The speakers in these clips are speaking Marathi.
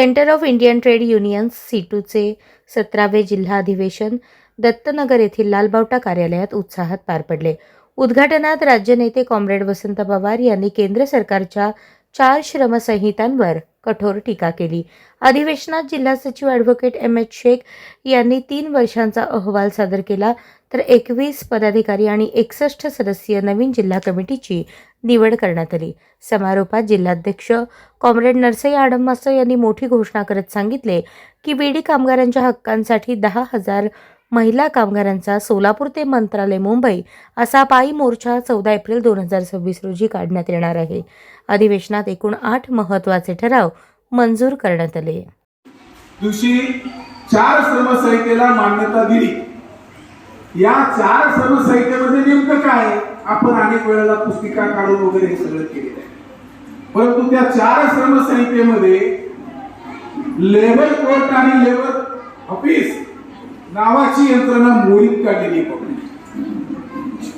Centre of Indian trade unions सीटूचे सतरावे जिल्हा अधिवेशन दत्तनगर येथील लालबावटा कार्यालयात उत्साहात पार पडले. उद्घाटनात राज्य नेते कॉम्रेड वसंत पवार यांनी केंद्र सरकारच्या चार श्रमसंहितांवर कठोर टीका केली. अधिवेशनात जिल्हा सचिव ॲडव्होकेट एम एच शेख यांनी तीन वर्षांचा अहवाल सादर केला तर एकवीस पदाधिकारी आणि एकसष्ट सदस्यीय नवीन जिल्हा कमिटीची निवड करण्यात आली. समारोपात जिल्हाध्यक्ष कॉम्रेड नरसई आडममास्तर यांनी मोठी घोषणा करत सांगितले की बीडी कामगारांच्या हक्कांसाठी दहा हजार महिला कामगारांचा सोलापूर ते मंत्रालय मुंबई असा पायी मोर्चा चौदा एप्रिल दोन हजार सव्वीस रोजी काढण्यात येणार आहे. अधिवेशनात एकूण आठ महत्त्वाचे ठराव मंजूर करण्यात आले. दिवशी चार श्रमसंहितेला मान्यता दिली. या चार श्रमसंहितेमध्ये नेमकं काय आपण अनेक वेळेला पुस्तिका काढून वगैरे हे सगळं केलेलं आहे. परंतु त्या चार श्रमसंहितेमध्ये लेबर कोर्ट आणि लेबर ऑफिस नावाची यंत्रणा मोडीत काढलेली आहे.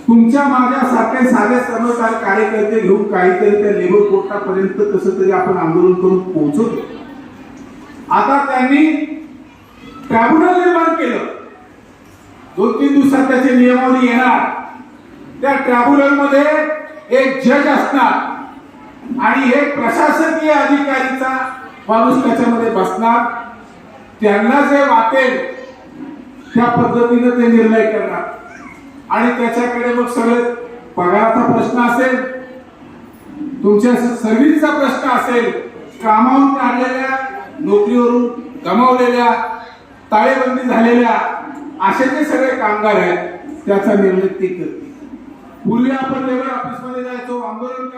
तुमच्या माझ्यासारखे साधे सर्वसार कार्यकर्ते घेऊन काहीतरी त्या लेबर कोर्टापर्यंत कसं तरी आपण आंदोलन करून पोहोचवतो आता त्यांनी ट्रायब्युनल निर्माण केलं. दोन तीन दिवसात त्याची नियमावली येणार. त्या ट्रायब्युनलमध्ये एक जज असणार. आणि एक प्रशासकीय अधिकारीचा माणूस त्याच्यामध्ये बसणार. त्यांना जे वाटेल त्या पद्धतीने ते निर्णय करणार. आणि त्याच्याकडे मग सगळे पगाराचा प्रश्न असेल तुमच्या सर्व्हिसचा प्रश्न असेल कामावून काढलेल्या नोकरीवरून गमावलेल्या ताळेबंदी झालेल्या असे जे सगळे कामगार आहेत त्याचा निर्णय ते करतील. पूर्वी आपण लेबर ऑफिसमध्ये जायचो आंदोलन